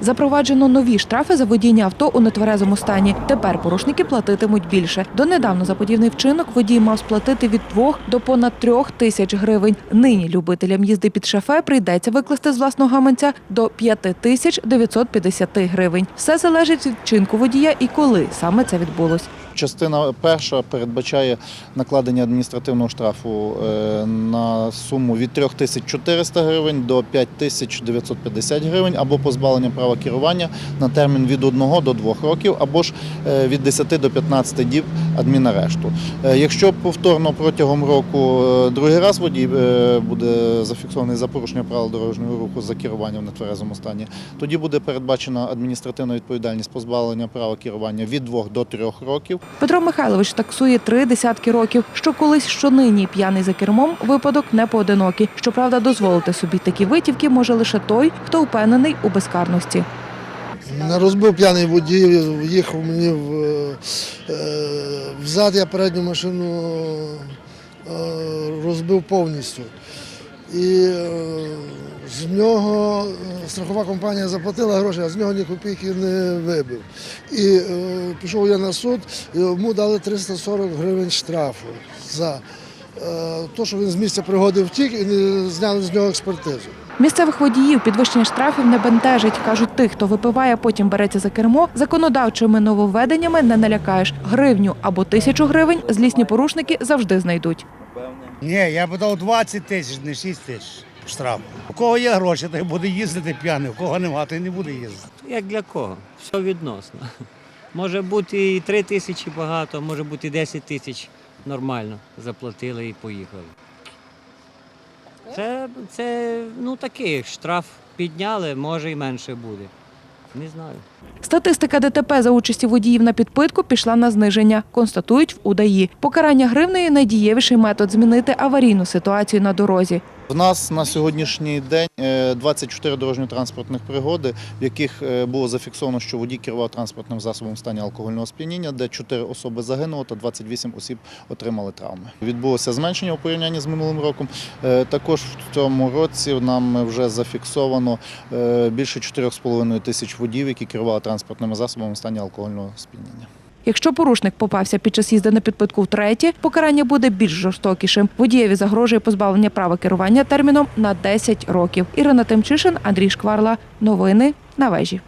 Запроваджено нові штрафи за водіння авто у нетверезому стані. Тепер порушники платитимуть більше. Донедавна за подібний вчинок водій мав сплатити від 2 до понад 3 тисяч гривень. Нині любителям їзди під шафе прийдеться викласти з власного гаманця до 5 тисяч 950 гривень. Все залежить від вчинку водія і коли саме це відбулось. Частина перша передбачає накладення адміністративного штрафу е, на суму від 3400 гривень до 5950 гривень або позбавлення права керування на термін від 1 до 2 років, або ж е, від 10 до 15 діб адмінарешту. Е, Якщо повторно протягом року другий раз водій буде зафіксований за порушення правил дорожнього руху за керування в нетверезому стані, тоді буде передбачена адміністративна відповідальність позбавлення права керування від 2 до 3 років. Петро Михайлович таксує три десятки років, що колись що нині п'яний за кермом випадок не поодинокий. Щоправда, дозволити собі такі витівки може лише той, хто впевнений у безкарності. Не розбив п'яний водій, їхав мені в, е, взад, я передню машину е, розбив повністю. І е, з нього е, страхова компанія заплатила гроші, а з нього ні копійки не вибив. І е, пішов я на суд, і йому дали 340 гривень штрафу за те, що він з місця пригоди втік і не зняли з нього експертизу. Місцевих водіїв підвищення штрафів не бентежить. кажуть, тих, хто випиває, потім береться за кермо, законодавчими нововведеннями не налякаєш. Гривню або тисячу гривень злісні порушники завжди знайдуть. Ні, я б дав 20 тисяч, не 6 тисяч штраф. У кого є гроші, той буде їздити п'яний, у кого нема, той не буде їздити. Як для кого? Все відносно. Може бути і 3 тисячі багато, може бути і 10 тисяч нормально. Заплатили і поїхали. Це, це ну такий штраф підняли, може і менше буде. Не знаю. Статистика ДТП за участі водіїв на підпитку пішла на зниження, констатують в УДАІ. Покарання гривнею – найдієвіший метод змінити аварійну ситуацію на дорозі. В нас на сьогоднішній день е, 24 дорожньо-транспортних пригоди, в яких е, було зафіксовано, що водій керував транспортним засобом в стані алкогольного сп'яніння, де 4 особи загинуло та 28 осіб отримали травми. Відбулося зменшення у порівнянні з минулим роком. Е, Також в цьому році нам вже зафіксовано е, більше 4,5 тисяч водіїв, які керували транспортними засобами в стані алкогольного сп'яніння. Якщо порушник попався під час їзди на підпитку втретє, покарання буде більш жорстокішим. Водієві загрожує позбавлення права керування терміном на 10 років. Ірина Тимчишин, Андрій Шкварла. Новини на вежі.